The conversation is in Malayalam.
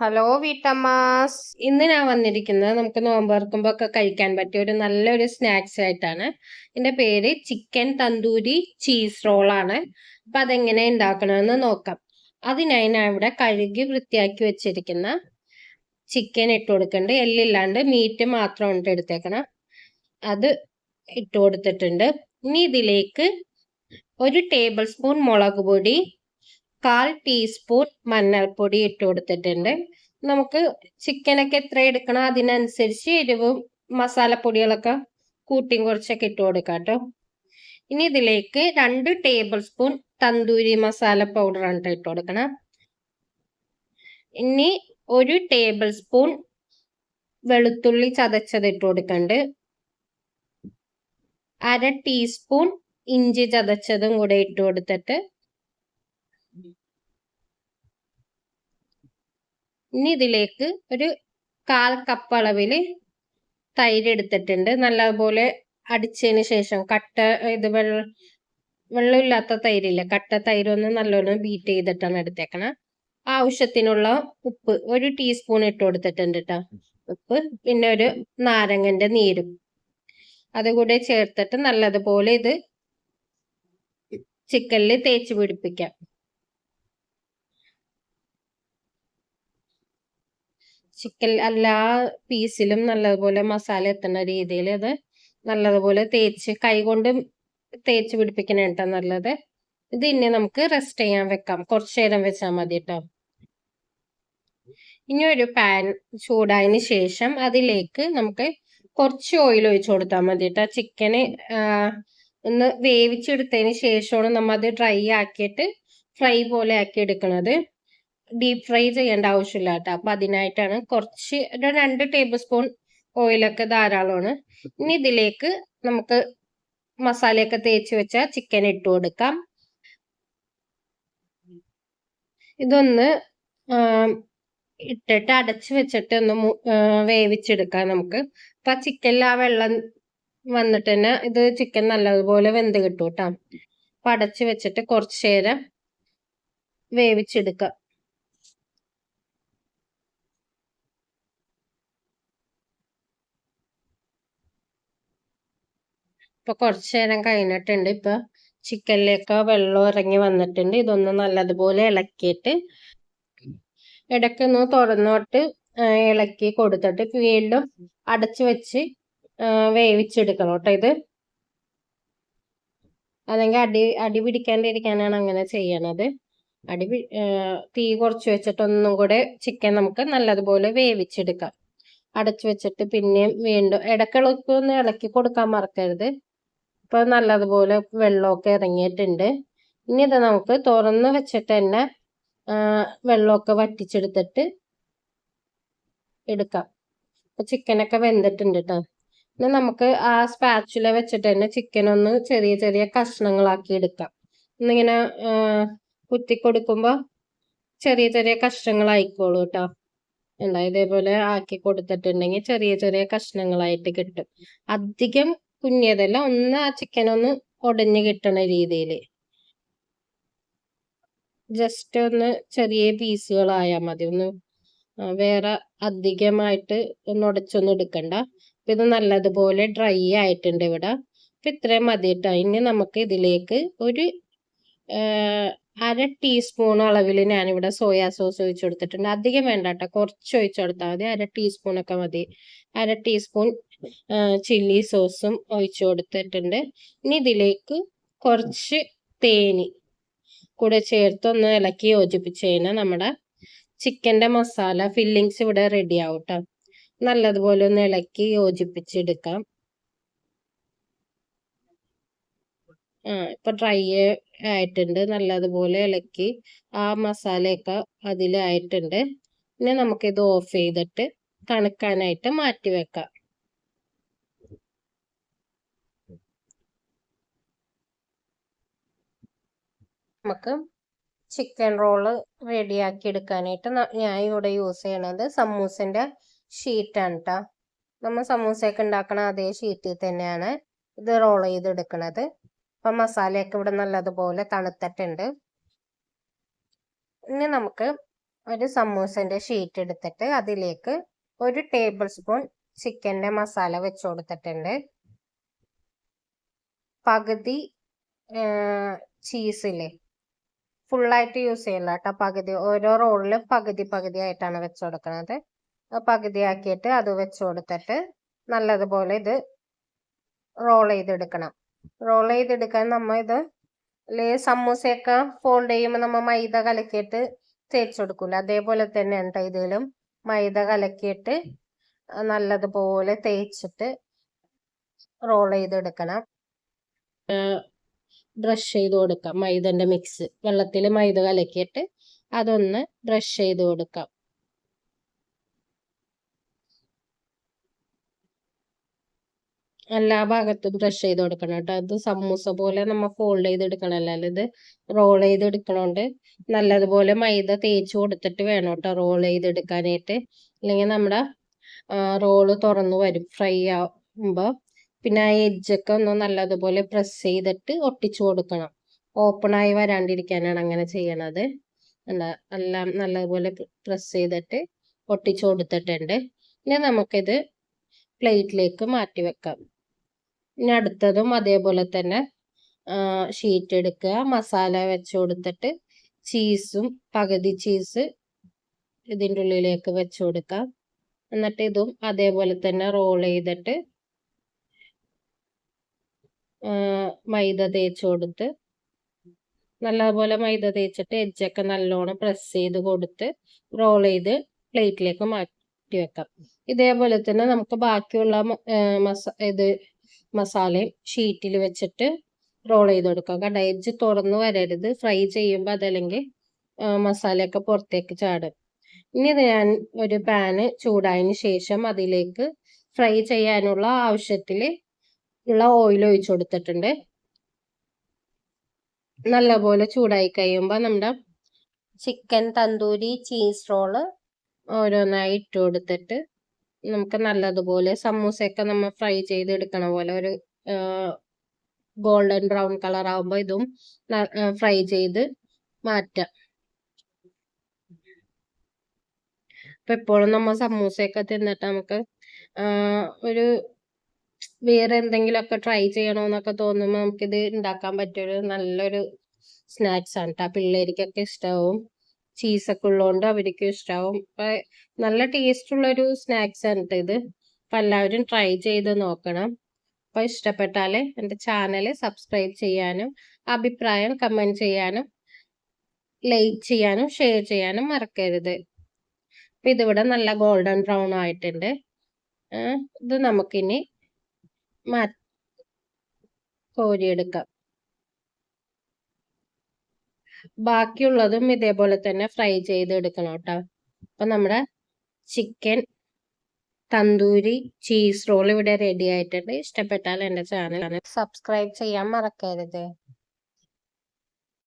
ഹലോ വീട്ടമ്മാസ്. ഇന്ന് ഞാൻ വന്നിരിക്കുന്നത് നമുക്ക് നോമ്പ് തുറക്കുമ്പോൾ ഒക്കെ കഴിക്കാൻ പറ്റിയ ഒരു നല്ലൊരു സ്നാക്സ് ആയിട്ടാണ്. ഇതിന്റെ പേര് ചിക്കൻ തന്തൂരി ചീസ് റോളാണ് അപ്പൊ അതെങ്ങനെ ഉണ്ടാക്കണമെന്ന് നോക്കാം. അതിനായി ഞാൻ ഇവിടെ കഴുകി വൃത്തിയാക്കി വെച്ചിരിക്കുന്ന ചിക്കൻ ഇട്ട് കൊടുക്കുന്നുണ്ട് എല്ലില്ലാണ്ട് മീറ്റ് മാത്രം ഉണ്ട് എടുത്തേക്കണം. അത് ഇട്ട് കൊടുത്തിട്ടുണ്ട്. ഇനി ഇതിലേക്ക് ഒരു ടേബിൾ സ്പൂൺ മുളക് പൊടി കാൽ ടീസ്പൂൺ മഞ്ഞൾപ്പൊടി ഇട്ട് കൊടുത്തിട്ടുണ്ട്. നമുക്ക് ചിക്കനൊക്കെ എത്ര എടുക്കണം? അതിനനുസരിച്ച് എരിവും മസാലപ്പൊടികളൊക്കെ കൂട്ടിയും കുറച്ചൊക്കെ ഇട്ട് കൊടുക്കാം കേട്ടോ. ഇനി ഇതിലേക്ക് രണ്ട് tablespoon tandoori masala powder ആണ് ഇട്ട് കൊടുക്കണം. ഇനി ഒരു ടേബിൾ സ്പൂൺ വെളുത്തുള്ളി ചതച്ചത് ഇട്ട് കൊടുക്കണ്ട്. അര ടീസ്പൂൺ ഇഞ്ചി ചതച്ചതും കൂടെ ഇട്ട് കൊടുത്തിട്ട് ഇനി ഇതിലേക്ക് ഒരു കാൽ കപ്പ് അളവിൽ തൈര് എടുത്തിട്ടുണ്ട്. നല്ലപോലെ അടിച്ചതിന് ശേഷം കട്ട ഇത് വെള്ള വെള്ളമില്ലാത്ത തൈരില്ല. കട്ട തൈരൊന്ന് നല്ലോണം ബീറ്റ് ചെയ്തിട്ടാണ് എടുത്തേക്കണം. ആവശ്യത്തിനുള്ള ഉപ്പ് ഒരു ടീസ്പൂൺ ഇട്ട് കൊടുത്തിട്ടുണ്ട് കേട്ടോ ഉപ്പ് പിന്നെ ഒരു നാരങ്ങന്റെ നീരും. അതുകൂടെ ചേർത്തിട്ട് നല്ലതുപോലെ ഇത് ചിക്കനിൽ തേച്ച് പിടിപ്പിക്കാം. ചിക്കൻ എല്ലാ പീസിലും നല്ലതുപോലെ മസാല എത്തുന്ന രീതിയിൽ അത് നല്ലതുപോലെ തേച്ച് കൈകൊണ്ട് തേച്ച് പിടിപ്പിക്കണ കേട്ടോ നല്ലത്. ഇത് ഇനി നമുക്ക് റെസ്റ്റ് ചെയ്യാൻ വെക്കാം. കുറച്ചു നേരം വെച്ചാൽ മതി കേട്ടോ ഇനി ഒരു പാൻ ചൂടായതിന് ശേഷം അതിലേക്ക് നമുക്ക് കുറച്ച് ഓയിൽ ഒഴിച്ചു കൊടുത്താൽ മതി കേട്ടോ ചിക്കന് ഒന്ന് വേവിച്ചെടുത്തതിന് ശേഷമാണ് നമ്മൾ അത് ഡ്രൈ ആക്കിയിട്ട് ഫ്രൈ പോലെ ആക്കി എടുക്കുന്നത് ഡീപ് ഫ്രൈ ചെയ്യേണ്ട ആവശ്യമില്ല കേട്ടോ. അപ്പൊ അതിനായിട്ടാണ് കുറച്ച് ഒരു രണ്ട് ടേബിൾ സ്പൂൺ ഓയിലൊക്കെ ധാരാളമാണ്. ഇനി ഇതിലേക്ക് നമുക്ക് മസാലയൊക്കെ തേച്ച് വെച്ച ചിക്കൻ ഇട്ട് കൊടുക്കാം. ഇതൊന്ന് ഇട്ടിട്ട് അടച്ചു വെച്ചിട്ട് ഒന്ന് വേവിച്ചെടുക്കാം നമുക്ക്. അപ്പൊ ആ ചിക്കനിൽ ആ വെള്ളം വന്നിട്ട് തന്നെ ഇത് ചിക്കൻ നല്ലതുപോലെ വെന്ത് കിട്ടും കേട്ടോ. അപ്പൊ അടച്ചു വെച്ചിട്ട് കുറച്ചു നേരം വേവിച്ചെടുക്കാം. ഇപ്പൊ കുറച്ചു നേരം കഴിഞ്ഞിട്ടുണ്ട്. ഇപ്പൊ ചിക്കനിലേക്ക് വെള്ളം ഇറങ്ങി വന്നിട്ടുണ്ട്. ഇതൊന്ന് നല്ലതുപോലെ ഇളക്കിയിട്ട് ഇടയ്ക്കൊന്ന് തുറന്നോട്ട് ഇളക്കി കൊടുത്തിട്ട് വീണ്ടും അടച്ചു വെച്ച് വേവിച്ചെടുക്കണം കേട്ടോ ഇത്. അല്ലെങ്കിൽ അടി അടി പിടിക്കാണ്ടിരിക്കാനാണ് അങ്ങനെ ചെയ്യണത്. അടി തീ കുറച്ച് വെച്ചിട്ടൊന്നും കൂടെ ചിക്കൻ നമുക്ക് നല്ലതുപോലെ വേവിച്ചെടുക്കാം. അടച്ചു വെച്ചിട്ട് പിന്നെയും വീണ്ടും ഇടക്കിളക്കൊന്ന് ഇളക്കി കൊടുക്കാൻ മറക്കരുത്. ഇപ്പൊ നല്ലതുപോലെ വെള്ളമൊക്കെ ഇറങ്ങിയിട്ടുണ്ട്. ഇനി ഇത് നമുക്ക് തുറന്ന് വെച്ചിട്ട് തന്നെ വെള്ളമൊക്കെ വറ്റിച്ചെടുത്തിട്ട് എടുക്കാം. ഇപ്പൊ ചിക്കനൊക്കെ വെന്തിട്ടുണ്ട് കേട്ടോ പിന്നെ നമുക്ക് ആ സ്പാച്ചുല വെച്ചിട്ട് തന്നെ ചിക്കൻ ഒന്ന് ചെറിയ ചെറിയ കഷ്ണങ്ങളാക്കി എടുക്കാം. ഇന്നിങ്ങനെ കുത്തി കൊടുക്കുമ്പോൾ ചെറിയ ചെറിയ കഷ്ണങ്ങളായിക്കോളൂ കേട്ടോ എന്താ ഇതേപോലെ ആക്കി കൊടുത്തിട്ടുണ്ടെങ്കിൽ ചെറിയ ചെറിയ കഷ്ണങ്ങളായിട്ട് കിട്ടും. അധികം കുഞ്ഞതല്ല ഒന്ന് ആ ചിക്കൻ ഒന്ന് ഉടഞ്ഞു കിട്ടണ രീതിയിൽ ജസ്റ്റ് ഒന്ന് ചെറിയ പീസുകളായാൽ മതി. ഒന്ന് വേറെ അധികമായിട്ട് ഒന്ന് ഉടച്ചൊന്നും എടുക്കണ്ട. ഇത് നല്ലതുപോലെ ഡ്രൈ ആയിട്ടുണ്ട് ഇവിടെ. അപ്പൊ ഇത്രയും മതി കേട്ടോ ഇനി നമുക്ക് ഇതിലേക്ക് ഒരു അര ടീസ്പൂൺ അളവിൽ ഞാനിവിടെ സോയാ സോസ് ഒഴിച്ചു കൊടുത്തിട്ടുണ്ട്. അധികം വേണ്ട കേട്ടോ കുറച്ച് ഒഴിച്ചു കൊടുത്താൽ മതി. അര ടീസ്പൂൺ ഒക്കെ മതി. അര ടീസ്പൂൺ ചില്ലി സോസും ഒഴിച്ചു കൊടുത്തിട്ടുണ്ട്. ഇനി ഇതിലേക്ക് കുറച്ച് തേനി കൂടെ ചേർത്ത് ഒന്ന് ഇളക്കി യോജിപ്പിച്ച് കഴിഞ്ഞാൽ നമ്മുടെ ചിക്കന്റെ മസാല ഫില്ലിങ്സ് ഇവിടെ റെഡി ആവും കേട്ടോ നല്ലതുപോലെ ഒന്ന് ഇളക്കി യോജിപ്പിച്ചെടുക്കാം. ആ ഇപ്പൊ ഡ്രൈ ആയിട്ടുണ്ട്. നല്ലതുപോലെ ഇളക്കി ആ മസാലയൊക്കെ അതിലായിട്ടുണ്ട്. പിന്നെ നമുക്കിത് ഓഫ് ചെയ്തിട്ട് തണുക്കാനായിട്ട് മാറ്റി വെക്കാം. നമുക്ക് ചിക്കൻ റോൾ റെഡിയാക്കി എടുക്കാനായിട്ട് ഞാൻ ഇവിടെ യൂസ് ചെയ്യണത് സമൂസിന്റെ ഷീറ്റാണ് കേട്ടോ നമ്മൾ സമൂസയൊക്കെ ഉണ്ടാക്കണ അതേ ഷീറ്റിൽ തന്നെയാണ് ഇത് റോൾ ചെയ്തെടുക്കണത്. അപ്പം മസാലയൊക്കെ ഇവിടെ നല്ലതുപോലെ തണുത്തിട്ടുണ്ട്. ഇനി നമുക്ക് ഒരു സമൂസന്റെ ഷീറ്റ് എടുത്തിട്ട് അതിലേക്ക് ഒരു ടേബിൾ സ്പൂൺ ചിക്കന്റെ മസാല വെച്ച് കൊടുത്തിട്ടുണ്ട്. പകുതി ചീസില്ലേ ഫുള്ളായിട്ട് യൂസ് ചെയ്യില്ല കേട്ടോ. പകുതി ഓരോ റോളിലും പകുതി പകുതി ആയിട്ടാണ് വെച്ച് കൊടുക്കുന്നത്. പകുതിയാക്കിയിട്ട് അത് വെച്ച് കൊടുത്തിട്ട് നല്ലതുപോലെ ഇത് റോൾ ചെയ്തെടുക്കണം. റോൾ ചെയ്തെടുക്കാൻ നമ്മൾ ഇത് സമൂസയൊക്കെ ഫോൾഡ് ചെയ്യുമ്പോൾ നമ്മൾ മൈദ കലക്കിയിട്ട് തേച്ച് കൊടുക്കൂല. അതേപോലെ തന്നെ കേട്ടോ ഇതിലും മൈദ കലക്കിയിട്ട് നല്ലതുപോലെ തേച്ചിട്ട് റോൾ ചെയ്തെടുക്കണം. ബ്രഷ് ചെയ്ത് കൊടുക്കാം. മൈദന്റെ മിക്സ് വെള്ളത്തിൽ മൈദ കലക്കിയിട്ട് അതൊന്ന് ബ്രഷ് ചെയ്ത് കൊടുക്കാം. എല്ലാ ഭാഗത്തും ബ്രഷ് ചെയ്ത് കൊടുക്കണം കേട്ടോ. അത് സമൂസ പോലെ നമ്മൾ ഫോൾഡ് ചെയ്തെടുക്കണമല്ലോ ഇത് റോൾ ചെയ്തെടുക്കണോണ്ട് നല്ലതുപോലെ മൈദ തേച്ച് കൊടുത്തിട്ട് വേണം കേട്ടോ റോൾ ചെയ്തെടുക്കാനായിട്ട് അല്ലെങ്കിൽ നമ്മുടെ റോൾ തുറന്നു വരും. ഫ്രൈ ആവുമ്പോൾ പിന്നെ ആ എഡ്ജൊക്കെ ഒന്ന് നല്ലതുപോലെ പ്രസ് ചെയ്തിട്ട് ഒട്ടിച്ചു കൊടുക്കണം. ഓപ്പണായി വരാണ്ടിരിക്കാനാണ് അങ്ങനെ ചെയ്യണത്. എല്ലാം നല്ലതുപോലെ പ്രസ് ചെയ്തിട്ട് ഒട്ടിച്ചു കൊടുത്തിട്ടുണ്ട്. ഇനി നമുക്കിത് പ്ലേറ്റിലേക്ക് മാറ്റി വെക്കാം. ഇനി അടുത്തതും അതേപോലെ തന്നെ ഷീറ്റ് എടുക്കുക. മസാല വെച്ച് കൊടുത്തിട്ട് ചീസും പകുതി ചീസ് ഇതിന്റെ ഉള്ളിലേക്ക് വെച്ച് കൊടുക്കാം. എന്നിട്ട് ഇതും അതേപോലെ തന്നെ റോൾ ചെയ്തിട്ട് മൈദ തേച്ച് കൊടുത്ത് നല്ലപോലെ മൈദ തേച്ചിട്ട് എജ്ജൊക്കെ നല്ലോണം പ്രസ് ചെയ്ത് കൊടുത്ത് റോൾ ചെയ്ത് പ്ലേറ്റിലേക്ക് മാറ്റി വെക്കാം. ഇതേപോലെ തന്നെ നമുക്ക് ബാക്കിയുള്ള മസ ഇത് മസാലയും ഷീറ്റിൽ വെച്ചിട്ട് റോൾ ചെയ്ത് കൊടുക്കാം. കണ്ട? എജ്ജ് തുറന്നു വരരുത്. ഫ്രൈ ചെയ്യുമ്പോൾ അതല്ലെങ്കിൽ മസാലയൊക്കെ പുറത്തേക്ക് ചാടും. ഇനി ഇത് ഞാൻ ഒരു പാന് ചൂടായതിന് ശേഷം അതിലേക്ക് ഫ്രൈ ചെയ്യാനുള്ള ആവശ്യത്തിൽ ഉള്ള ഓയിൽ ഒഴിച്ചു കൊടുത്തിട്ടുണ്ട്. നല്ലപോലെ ചൂടായി കഴിയുമ്പോൾ നമ്മുടെ ചിക്കൻ തന്തൂരി ചീസ് റോൾ ഓരോന്നായി ഇട്ട് കൊടുത്തിട്ട് നമുക്ക് നല്ലതുപോലെ സമൂസയൊക്കെ നമ്മൾ ഫ്രൈ ചെയ്തെടുക്കണ പോലെ ഒരു ഗോൾഡൻ ബ്രൗൺ കളർ ആകുമ്പോൾ ഇതും ഫ്രൈ ചെയ്ത് മാറ്റാം. അപ്പൊ എപ്പോഴും നമ്മൾ സമൂസയൊക്കെ തിന്നിട്ട് നമുക്ക് ഒരു വേറെ എന്തെങ്കിലുമൊക്കെ ട്രൈ ചെയ്യണമെന്നൊക്കെ തോന്നുമ്പോൾ നമുക്കിത് ഉണ്ടാക്കാൻ പറ്റിയൊരു നല്ലൊരു സ്നാക്സ് ആണ് കേട്ടോ പിള്ളേർക്കൊക്കെ ഇഷ്ടമാവും ചീസൊക്കെ ഉള്ളതുകൊണ്ട് അവർക്കും ഇഷ്ടമാവും അപ്പം നല്ല ടേസ്റ്റുള്ളൊരു സ്നാക്സ് ആണ് കേട്ടോ ഇത്. അപ്പം എല്ലാവരും ട്രൈ ചെയ്ത് നോക്കണം. അപ്പോൾ ഇഷ്ടപ്പെട്ടാൽ എന്റെ ചാനൽ സബ്സ്ക്രൈബ് ചെയ്യാനും അഭിപ്രായം കമന്റ് ചെയ്യാനും ലൈക്ക് ചെയ്യാനും ഷെയർ ചെയ്യാനും മറക്കരുത്. അപ്പം ഇതിവിടെ നല്ല ഗോൾഡൻ ബ്രൗൺ ആയിട്ടുണ്ട്. ഇത് നമുക്കിനി കോരിയെടുക്കാം. ബാക്കിയുള്ളതും ഇതേപോലെ തന്നെ ഫ്രൈ ചെയ്ത് എടുക്കണം കേട്ടോ. അപ്പൊ നമ്മുടെ ചിക്കൻ തന്തൂരി ചീസ് റോൾ ഇവിടെ റെഡി ആയിട്ടുണ്ട്. ഇഷ്ടപ്പെട്ടാൽ എന്റെ ചാനൽ സബ്സ്ക്രൈബ് ചെയ്യാൻ മറക്കരുത്.